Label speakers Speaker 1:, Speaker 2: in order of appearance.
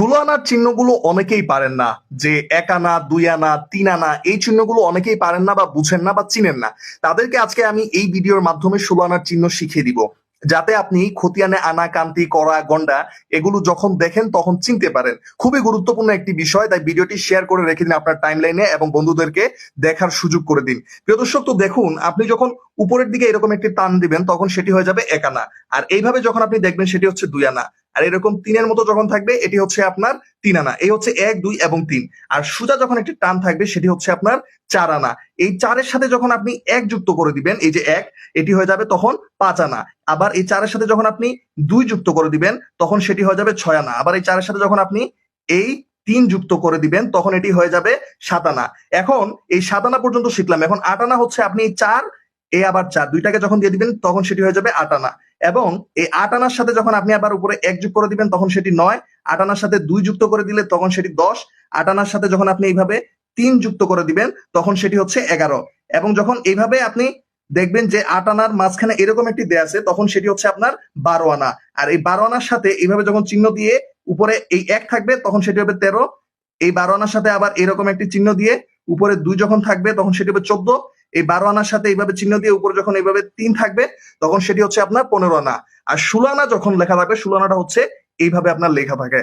Speaker 1: ষোলো আনার চিহ্নগুলো অনেকেই পারেন না, যে এক আনা, দুই আনা, তিন আনা, এই চিহ্নগুলো অনেকেই পারেন না বা বুঝেন না বা চিনেন না। তাদেরকে আজকে আমি এই ভিডিওর মাধ্যমে ষোলো আনার চিহ্ন শিখিয়ে দিব, যাতে আপনি খতিয়ানে আনা, কান্তি করা গন্ডা এগুলো যখন দেখেন তখন চিনতে পারেন। খুবই গুরুত্বপূর্ণ একটি বিষয়, তাই ভিডিওটি শেয়ার করে রেখে দিন আপনার টাইম লাইনে এবং বন্ধুদেরকে দেখার সুযোগ করে দিন। প্রিয় দর্শক, তো দেখুন, আপনি যখন উপরের দিকে এরকম একটি টান দিবেন, তখন সেটি হয়ে যাবে এক আনা। আর এইভাবে যখন আপনি দেখবেন, সেটি হচ্ছে দুই আনা। আর এরকম তিনের মতো যখন থাকবে, এটি হচ্ছে আপনার তিন আনা। এই হচ্ছে এক, দুই এবং তিন। আর সোজা যখন একটি টান থাকবে, সেটি হচ্ছে আপনার চার আনা। এই চারের সাথে যখন আপনি এক যুক্ত করে দিবেন, এই যে এক, এটি হয়ে যাবে তখন পাঁচ আনা। আবার এই চারের সাথে যখন আপনি দুই যুক্ত করে দিবেন, তখন সেটি হয়ে যাবে ছয় আনা। আবার এই চারের সাথে যখন আপনি এই তিন যুক্ত করে দিবেন, তখন এটি হয়ে যাবে সাত আনা। এখন এই সাত আনা পর্যন্ত শিখলাম। এখন আট আনা হচ্ছে আপনি চার এ আবার চার, দুইটাকে যখন দিয়ে দিবেন, তখন সেটি হয়ে যাবে আট আনা। এবং এই আট আনার সাথে যখন আপনি আবার উপরে এক যুগ করে দিবেন, তখন সেটি নয়। আট আনার সাথে দুই যুক্ত করে দিলে তখন সেটি দশ। আট আনার সাথে যখন আপনি এইভাবে তিন যুক্ত করে দিবেন, তখন সেটি হচ্ছে এগারো। এবং যখন এইভাবে আপনি দেখবেন যে আট আনার মাঝখানে এরকম একটি দেয়া আছে, তখন সেটি হচ্ছে আপনার বারো আনা। আর এই বারো আনার সাথে এইভাবে যখন চিহ্ন দিয়ে উপরে এই এক থাকবে, তখন সেটি হবে তেরো। এই বারো আনার সাথে আবার এরকম একটি চিহ্ন দিয়ে উপরে দুই যখন থাকবে, তখন সেটি হবে চোদ্দ। এই বারো আনার সাথে এইভাবে চিহ্ন দিয়ে উপরে যখন এইভাবে তিন থাকবে, তখন সেটি হচ্ছে আপনার পনেরো আনা। আর ষোলো আনা যখন লেখা থাকবে, ষোলো আনাটা হচ্ছে এইভাবে আপনার লেখা থাকে।